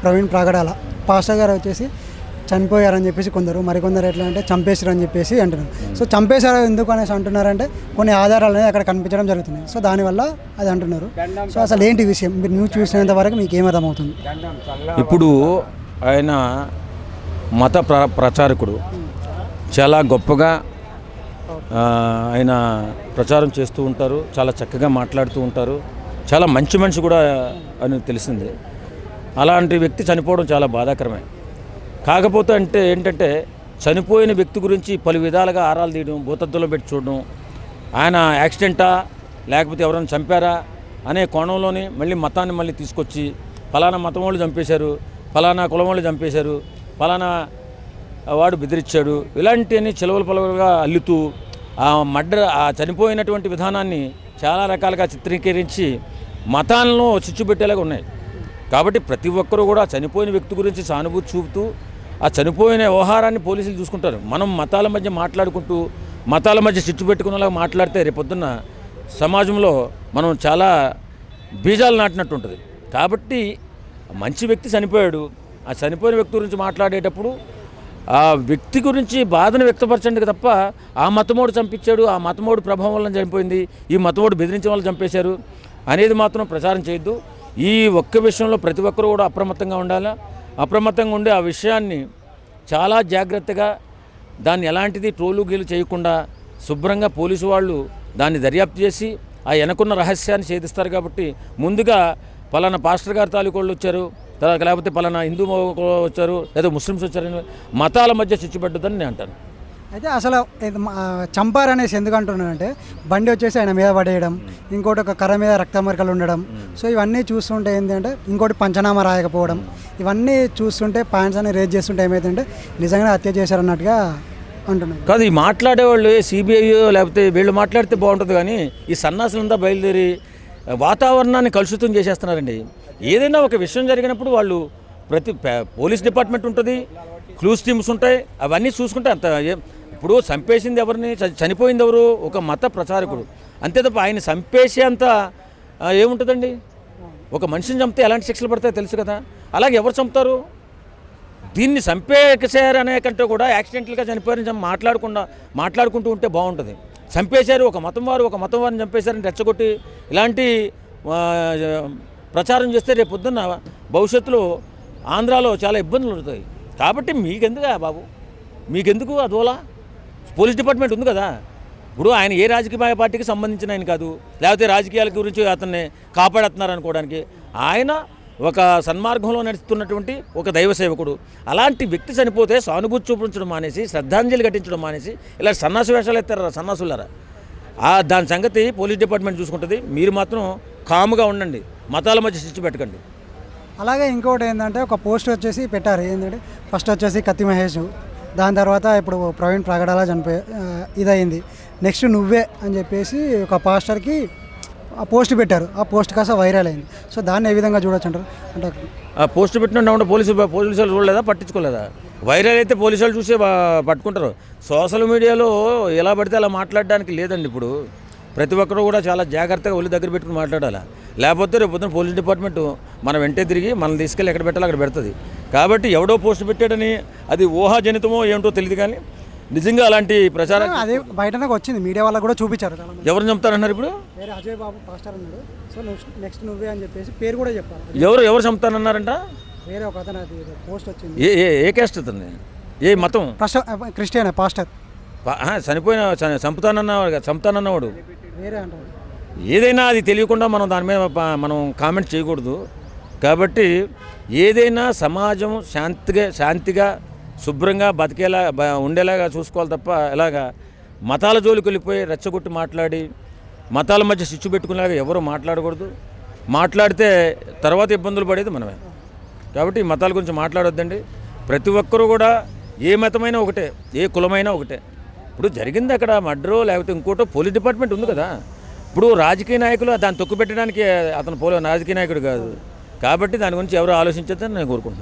Praveen ప్రాగడాల pastor గారు వచ్చేసి చనిపోయారని చెప్పేసి కొందరు మరికొందరు ఎట్లా అంటే చంపేశారు అని చెప్పేసి అంటున్నారు. సో చంపేశారు ఎందుకు అనేసి అంటున్నారంటే కొన్ని ఆధారాలు అనేది అక్కడ కనిపించడం జరుగుతున్నాయి. సో దానివల్ల అది అంటున్నారు. సో అసలు ఏంటి విషయం? మీరు న్యూస్ చూసినంత వరకు మీకు ఏమర్థమవుతుంది? ఇప్పుడు ఆయన మత ప్ర ప్రచారకుడు. చాలా గొప్పగా ఆయన ప్రచారం చేస్తూ ఉంటారు. చాలా చక్కగా మాట్లాడుతూ ఉంటారు. చాలా మంచి మనిషి కూడా అని తెలిసింది. అలాంటి వ్యక్తి చనిపోవడం చాలా బాధాకరమే. కాకపోతే అంటే ఏంటంటే చనిపోయిన వ్యక్తి గురించి పలు విధాలుగా ఆరాలు తీయడం భూతత్తులో పెట్టి చూడడం ఆయన యాక్సిడెంటా లేకపోతే ఎవరైనా చంపారా అనే కోణంలోని మళ్ళీ మతాన్ని మళ్ళీ తీసుకొచ్చి ఫలానా మతం వాళ్ళు చంపేశారు ఫలానా కులం వాళ్ళు చంపేశారు ఫలానా వాడు బెదిరించాడు ఇలాంటివన్నీ చిలవలు పలవలుగా అల్లుతూ ఆ మడ్డ ఆ చనిపోయినటువంటి విధానాన్ని చాలా రకాలుగా చిత్రీకరించి మతాలను చిచ్చుపెట్టేలాగా ఉన్నాయి. కాబట్టి ప్రతి ఒక్కరూ కూడా చనిపోయిన వ్యక్తి గురించి సానుభూతి చూపుతూ ఆ చనిపోయిన వ్యవహారాన్ని పోలీసులు చూసుకుంటారు. మనం మతాల మధ్య మాట్లాడుకుంటూ మతాల మధ్య చిచ్చు పెట్టుకునేలాగా మాట్లాడితే రేపొద్దున్న సమాజంలో మనం చాలా బీజాలు నాటినట్టు ఉంటుంది. కాబట్టి మంచి వ్యక్తి చనిపోయాడు. ఆ చనిపోయిన వ్యక్తి గురించి మాట్లాడేటప్పుడు ఆ వ్యక్తి గురించి బాధను వ్యక్తపరచండి తప్ప ఆ మతమోడు చంపించాడు ఆ మతమోడు ప్రభావం వల్ల చనిపోయింది ఈ మతమోడు బెదిరించడం వల్ల చంపేశారు అనేది మాత్రం ప్రచారం చేయొద్దు. ఈ ఒక్క విషయంలో ప్రతి ఒక్కరూ కూడా అప్రమత్తంగా ఉండాలి? అప్రమత్తంగా ఉండి ఆ విషయాన్ని చాలా జాగ్రత్తగా దాన్ని ఎలాంటిది ట్రోలు గీలు చేయకుండా శుభ్రంగా పోలీసు వాళ్ళు దాన్ని దర్యాప్తు చేసి ఆ వెనకున్న రహస్యాన్ని ఛేదిస్తారు కాబట్టి ముందుగా పలానా పాస్టర్ గారి తాలూకోళ్ళు వచ్చారు తర్వాత లేకపోతే పలానా హిందూ వచ్చారు లేదా ముస్లిమ్స్ వచ్చారని మతాల మధ్య చిచ్చుపెట్టదని నేను అంటాను. అయితే అసలు ఇది మా- చంపారనేసి ఎందుకు అంటున్నానంటే బండి వచ్చేసి ఆయన మీద పడేయడం ఇంకోటి ఒక కర్ర మీద రక్త మరకలు ఉండడం. సో ఇవన్నీ చూస్తుంటే ఏంటంటే ఇంకోటి పంచనామా రాయకపోవడం. ఇవన్నీ చూస్తుంటే పాయింట్స్ అని రేజ్ చేస్తుంటే ఏమైతుందంటే నిజంగానే హత్య చేశారన్నట్టుగా అంటున్నారు కాదు ఈ మాట్లాడేవాళ్ళు సిబిఐ లేకపోతే వీళ్ళు మాట్లాడితే బాగుంటుంది కానీ ఈ సన్నాసులంతా బయలుదేరి వాతావరణాన్ని కలుషితం చేసేస్తున్నారండి. ఏదైనా ఒక విషయం జరిగినప్పుడు వాళ్ళు ప్రతి పోలీస్ డిపార్ట్మెంట్ ఉంటుంది క్లూస్ టీమ్స్ ఉంటాయి అవన్నీ చూసుకుంటే అంత ఇప్పుడు చంపేసింది ఎవరిని? చనిపోయింది ఎవరు? ఒక మత ప్రచారకుడు. అంతే తప్ప ఆయన చంపేసే అంత ఏముంటుందండి? ఒక మనిషిని చంపితే ఎలాంటి శిక్షలు పడతాయో తెలుసు కదా. అలాగే ఎవరు చంపుతారు? దీన్ని చంపేసారు అనే కంటే కూడా యాక్సిడెంటల్గా చనిపోయారని చెప్పి మాట్లాడకుండా మాట్లాడుకుంటూ ఉంటే బాగుంటుంది. చంపేశారు ఒక మతం వారు ఒక మతం వారిని చంపేశారని రెచ్చగొట్టి ఇలాంటి ప్రచారం చేస్తే రేపు పొద్దున్న భవిష్యత్తులో ఆంధ్రాలో చాలా ఇబ్బందులు ఉంటాయి కాబట్టి మీకెందుకు బాబు? మీకెందుకు అదోలా పోలీస్ డిపార్ట్మెంట్ ఉంది కదా. ఇప్పుడు ఆయన ఏ రాజకీయ పార్టీకి సంబంధించిన ఆయన కాదు. లేకపోతే రాజకీయాల గురించి అతన్ని కాపాడుతున్నారు అనుకోవడానికి ఆయన ఒక సన్మార్గంలో నడుస్తున్నటువంటి ఒక దైవ సేవకుడు. అలాంటి వ్యక్తి చనిపోతే సానుభూతి చూపించడం మానేసి శ్రద్ధాంజలి ఘటించడం మానేసి ఇలా సన్నాస వేషాలు ఎత్తారా సన్నాసులారా? దాని సంగతి పోలీస్ డిపార్ట్మెంట్ చూసుకుంటుంది. మీరు మాత్రం కాముగా ఉండండి. మతాల మధ్య శిక్ష పెట్టకండి. అలాగే ఇంకోటి ఏంటంటే ఒక పోస్ట్ వచ్చేసి పెట్టారు. ఏంటంటే ఫస్ట్ వచ్చేసి కత్తి మహేష్. దాని తర్వాత ఇప్పుడు ప్రవీణ్ ప్రగడాల చనిపోయి ఇదయింది. నెక్స్ట్ నువ్వే అని చెప్పేసి ఒక పాస్టర్కి ఆ పోస్ట్ పెట్టారు. ఆ పోస్ట్ కాస్త వైరల్ అయింది. సో దాన్ని ఏ విధంగా చూడొచ్చు అంటారు అంటే ఆ పోస్ట్ పెట్టినట్టు పోలీసు పోలీసు వాళ్ళు చూడలేదా? పట్టించుకోలేదా? వైరల్ అయితే పోలీసు వాళ్ళు చూసే పట్టుకుంటారు. సోషల్ మీడియాలో ఎలా పడితే అలా మాట్లాడడానికి లేదండి ఇప్పుడు. ప్రతి ఒక్కరు కూడా చాలా జాగ్రత్తగా ఒళ్ళు దగ్గర పెట్టుకుని మాట్లాడాలి? లేకపోతే రేపు పొద్దున పోలీస్ డిపార్ట్మెంట్ మన వెంటే తిరిగి మనల్ని తీసుకెళ్ళి ఎక్కడ పెట్టాలో అక్కడ పెడుతుంది. కాబట్టి ఎవడో పోస్ట్ పెట్టాడని అది ఊహాజనితమో ఏమిటో తెలియదు కానీ నిజంగా అలాంటి ప్రచారం అదే బయటనే వచ్చింది. మీడియా వాళ్ళకి కూడా చూపించారు. ఎవరిని చంపుతారన్నారు ఇప్పుడు? అజయ్ బాబు పాస్టర్ ఉన్నాడు సో నెక్స్ట్ నువ్వే అని చెప్పేసి పేరు కూడా చెప్పారు ఎవరు ఎవరు చంపుతారన్నారంట? వేరే ఒక అతను అది పోస్ట్ వచ్చింది. ఏ ఏ ఏ క్యాస్ట్ అతన్ని? ఏ మతం? Christian pastor? చనిపోయిన చంపుతానన్నవాడు కాదు, చంపుతానన్నవాడు. ఏదైనా అది తెలియకుండా మనం దాని మీద మనం కామెంట్ చేయకూడదు. కాబట్టి ఏదైనా సమాజం శాంతిగా శాంతిగా శుభ్రంగా బతికేలా ఉండేలాగా చూసుకోవాలి తప్ప ఎలాగా మతాల జోలికి వెళ్ళిపోయి రెచ్చగొట్టి మాట్లాడి మతాల మధ్య చిచ్చు పెట్టుకునేలాగా ఎవరు మాట్లాడకూడదు. మాట్లాడితే తర్వాత ఇబ్బందులు పడేది మనమే. కాబట్టి ఈ మతాల గురించి మాట్లాడొద్దండి. ప్రతి ఒక్కరూ కూడా ఏ మతమైనా ఒకటే ఏ కులమైనా ఒకటే. ఇప్పుడు జరిగింది అక్కడ మర్డరో లేకపోతే ఇంకోటో పోలీస్ డిపార్ట్మెంట్ ఉంది కదా. ఇప్పుడు రాజకీయ నాయకులు దాన్ని తొక్కు పెట్టడానికి అతను పోలే రాజకీయ నాయకుడు కాదు. కాబట్టి దాని గురించి ఎవరు ఆలోచించద్దని నేను కోరుకుంటున్నాను.